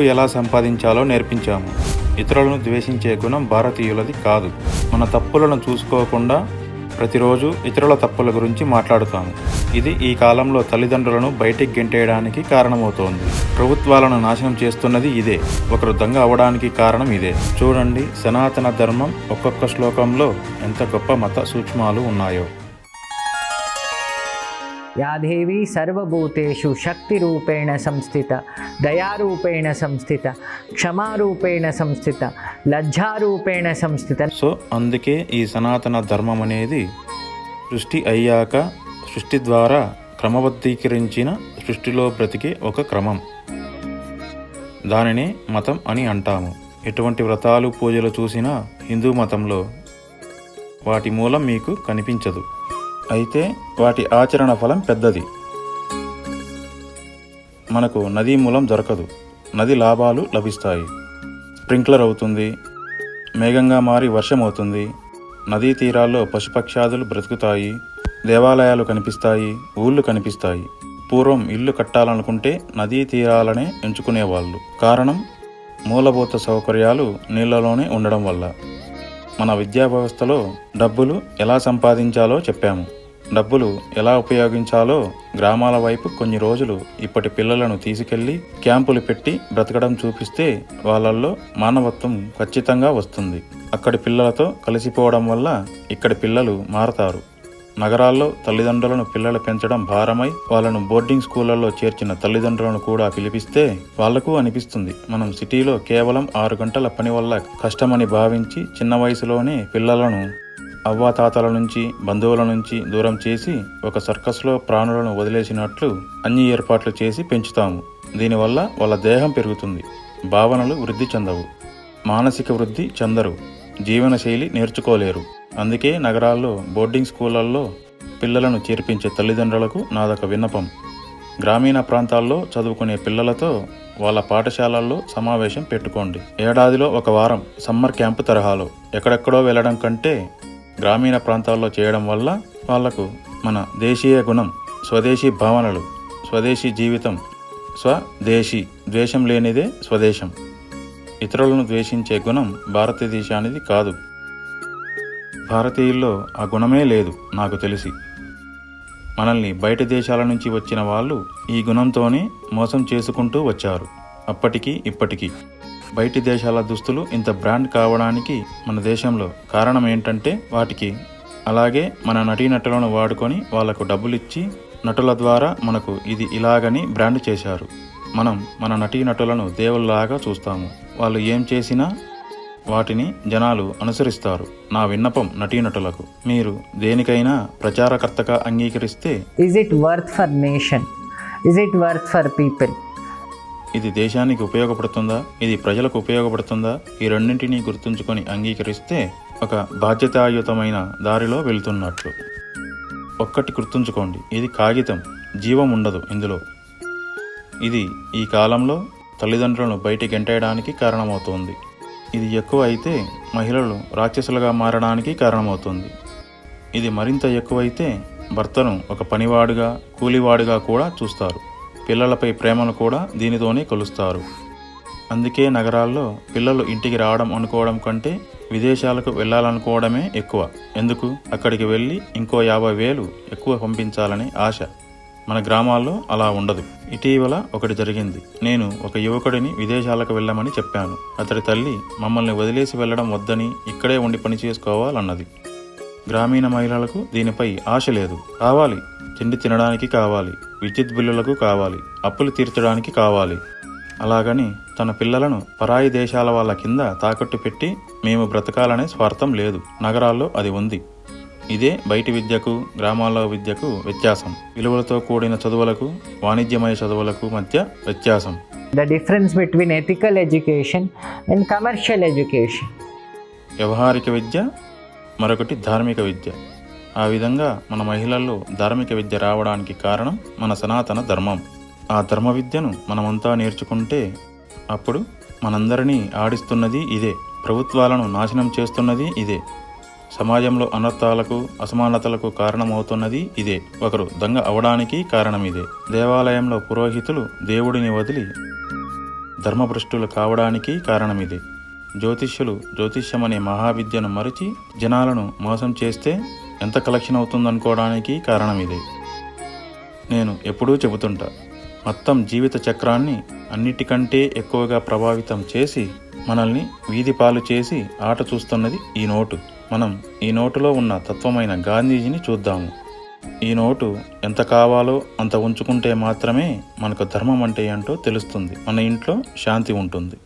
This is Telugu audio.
డబ్బు ఎలా సంపాదించాలో నేర్పించాము. ఇతరులను ద్వేషించే గుణం భారతీయులది కాదు. మన తప్పులను చూసుకోకుండా ప్రతిరోజు ఇతరుల తప్పుల గురించి మాట్లాడుతాము. ఇది ఈ కాలంలో తల్లిదండ్రులను బయటికి గెంటేయడానికి కారణమవుతోంది. ప్రభుత్వాలను నాశనం చేస్తున్నది ఇదే. ఒకరు దొంగ అవడానికి కారణం ఇదే. చూడండి సనాతన ధర్మం ఒక్కొక్క శ్లోకంలో ఎంత గొప్ప మత సూక్ష్మాలు ఉన్నాయో. యా దేవి శక్తి శక్తిరూపేణ సంస్థిత దయారూపేణ సంస్థిత క్షమారూపేణ సంస్థిత లజ్జారూపేణ సంస్థిత. సో అందుకే ఈ సనాతన ధర్మం అనేది సృష్టి అయ్యాక సృష్టి ద్వారా క్రమబద్ధీకరించిన సృష్టిలో బ్రతికే ఒక క్రమం. దానినే మతం అని అంటాము. ఎటువంటి వ్రతాలు పూజలు చూసినా హిందూ మతంలో వాటి మూలం మీకు కనిపించదు. అయితే వాటి ఆచరణ ఫలం పెద్దది. మనకు నదీ మూలం దొరకదు. నది లాభాలు లభిస్తాయి. స్ప్రింక్లర్ అవుతుంది. మేఘంగా మారి వర్షం అవుతుంది. నదీ తీరాల్లో పశుపక్షాదులు బ్రతుకుతాయి. దేవాలయాలు కనిపిస్తాయి. ఊళ్ళు కనిపిస్తాయి. పూర్వం ఇల్లు కట్టాలనుకుంటే నదీ తీరాలనే ఎంచుకునేవాళ్ళు. కారణం? మూలభూత సౌకర్యాలు నీళ్ళలోనే ఉండడం వల్ల. మన విద్యా వ్యవస్థలో డబ్బులు ఎలా సంపాదించాలో చెప్పాము. డబ్బులు ఎలా ఉపయోగించాలో గ్రామాల వైపు కొన్ని రోజులు ఇప్పటి పిల్లలను తీసుకెళ్ళి క్యాంపులు పెట్టి బ్రతకడం చూపిస్తే వాళ్ళల్లో మానవత్వం ఖచ్చితంగా వస్తుంది. అక్కడి పిల్లలతో కలిసిపోవడం వల్ల ఇక్కడి పిల్లలు మారతారు. నగరాల్లో తల్లిదండ్రులను పిల్లలు పెంచడం భారమై వాళ్ళను బోర్డింగ్ స్కూళ్ళలో చేర్చిన తల్లిదండ్రులను కూడా పిలిపిస్తే వాళ్ళకు అనిపిస్తుంది. మనం సిటీలో కేవలం ఆరు గంటల పని వల్ల కష్టమని భావించి చిన్న వయసులోనే పిల్లలను అవ్వాతాతల నుంచి బంధువుల నుంచి దూరం చేసి ఒక సర్కస్లో ప్రాణులను వదిలేసినట్లు అన్ని ఏర్పాట్లు చేసి పెంచుతాము. దీనివల్ల వాళ్ళ దేహం పెరుగుతుంది. భావనలు వృద్ధి చెందవు. మానసిక వృద్ధి చెందరు. జీవనశైలి నేర్చుకోలేరు. అందుకే నగరాల్లో బోర్డింగ్ స్కూళ్ళలో పిల్లలను చేర్పించే తల్లిదండ్రులకు నాదొక విన్నపం. గ్రామీణ ప్రాంతాల్లో చదువుకునే పిల్లలతో వాళ్ళ పాఠశాలల్లో సమావేశం పెట్టుకోండి. ఏడాదిలో ఒక వారం సమ్మర్ క్యాంపు తరహాలో ఎక్కడెక్కడో వెళ్ళడం కంటే గ్రామీణ ప్రాంతాల్లో చేయడం వల్ల వాళ్ళకు మన దేశీయ గుణం స్వదేశీ భావనలు స్వదేశీ జీవితం స్వదేశీ ద్వేషం లేనిదే స్వదేశం. ఇతరులను ద్వేషించే గుణం భారతదేశానిది కాదు. భారతీయుల్లో ఆ గుణమే లేదు నాకు తెలిసి. మనల్ని బయట దేశాల నుంచి వచ్చిన వాళ్ళు ఈ గుణంతోనే మోసం చేసుకుంటూ వచ్చారు. అప్పటికీ ఇప్పటికీ. బయటి దేశాల దుస్తులు ఇంత బ్రాండ్ కావడానికి మన దేశంలో కారణం ఏంటంటే వాటికి. అలాగే మన నటీనటులను వాడుకొని వాళ్ళకు డబ్బులిచ్చి నటుల ద్వారా మనకు ఇది ఇలాగని బ్రాండ్ చేశారు. మనం మన నటీనటులను దేవుళ్ళలాగా చూస్తాము. వాళ్ళు ఏం చేసినా వాటిని జనాలు అనుసరిస్తారు. నా విన్నపం నటీనటులకు మీరు దేనికైనా ప్రచారకర్తగా అంగీకరిస్తే Is it worth for nation Is it worth for people ఇది దేశానికి ఉపయోగపడుతుందా? ఇది ప్రజలకు ఉపయోగపడుతుందా? ఈ రెండింటినీ గుర్తుంచుకొని అంగీకరిస్తే ఒక బాధ్యతాయుతమైన దారిలో వెళ్తున్నట్లు ఒక్కటి గుర్తుంచుకోండి ఇది కాగితం జీవం ఉండదు ఇందులో. ఇది ఈ కాలంలో తల్లిదండ్రులను బయటికి గెంటేయడానికి కారణమవుతుంది. ఇది ఎక్కువ అయితే మహిళలు రాక్షసులుగా మారడానికి కారణమవుతుంది. ఇది మరింత ఎక్కువైతే భర్తను ఒక పనివాడుగా కూలివాడుగా కూడా చూస్తారు. పిల్లలపై ప్రేమను కూడా దీనితోనే కొలుస్తారు. అందుకే నగరాల్లో పిల్లలు ఇంటికి రావడం అనుకోవడం కంటే విదేశాలకు వెళ్ళాలనుకోవడమే ఎక్కువ. ఎందుకు? అక్కడికి వెళ్ళి ఇంకో యాభై వేలు ఎక్కువ పంపించాలనే ఆశ. మన గ్రామాల్లో అలా ఉండదు. ఇటీవల ఒకటి జరిగింది. నేను ఒక యువకుడిని విదేశాలకు వెళ్ళమని చెప్పాను. అతడి తల్లి మమ్మల్ని వదిలేసి వెళ్ళడం వద్దని ఇక్కడే ఉండి పని చేసుకోవాలన్నది. గ్రామీణ మహిళలకు దీనిపై ఆశ లేదు. కావాలి. తిండి తినడానికి కావాలి. విద్యుత్ బిల్లులకు కావాలి అప్పులు తీర్చడానికి కావాలి. అలాగని తన పిల్లలను పరాయి దేశాల వాళ్ళ కింద తాకట్టు పెట్టి మేము బ్రతకాలనే స్వార్థం లేదు. నగరాల్లో అది ఉంది. ఇదే బయటి విద్యకు గ్రామాల్లో విద్యకు వ్యత్యాసం. విలువలతో కూడిన చదువులకు వాణిజ్యమయ చదువులకు మధ్య వ్యత్యాసం. The difference between ethical education and commercial education. వ్యవహారిక విద్య మరొకటి ధార్మిక విద్య. ఆ విధంగా మన మహిళల్లో ధార్మిక విద్య రావడానికి కారణం మన సనాతన ధర్మం. ఆ ధర్మ విద్యను మనమంతా నేర్చుకుంటే అప్పుడు మనందరినీ ఆడిస్తున్నది ఇదే. ప్రభుత్వాలను నాశనం చేస్తున్నది ఇదే. సమాజంలో అనర్థాలకు అసమానతలకు కారణమవుతున్నది ఇదే. ఒకరు దొంగ అవడానికి కారణం ఇదే. దేవాలయంలో పురోహితులు దేవుడిని వదిలి ధర్మభ్రష్టులు కావడానికి కారణమిది జ్యోతిష్యులు జ్యోతిష్యం అనే మహావిద్యను మరిచి జనాలను మోసం చేస్తే ఎంత కలెక్షన్ అవుతుందనుకోవడానికి కారణం ఇది. నేను ఎప్పుడూ చెబుతుంటా మొత్తం జీవిత చక్రాన్ని అన్నిటికంటే ఎక్కువగా ప్రభావితం చేసి మనల్ని వీధి పాలు చేసి ఆట చూస్తున్నది ఈ నోటు. మనం ఈ నోటులో ఉన్న తత్వమైన గాంధీజీని చూద్దాము. ఈ నోటు ఎంత కావాలో అంత ఉంచుకుంటే మాత్రమే మనకు ధర్మం అంటే ఏంటో తెలుస్తుంది. మన ఇంట్లో శాంతి ఉంటుంది.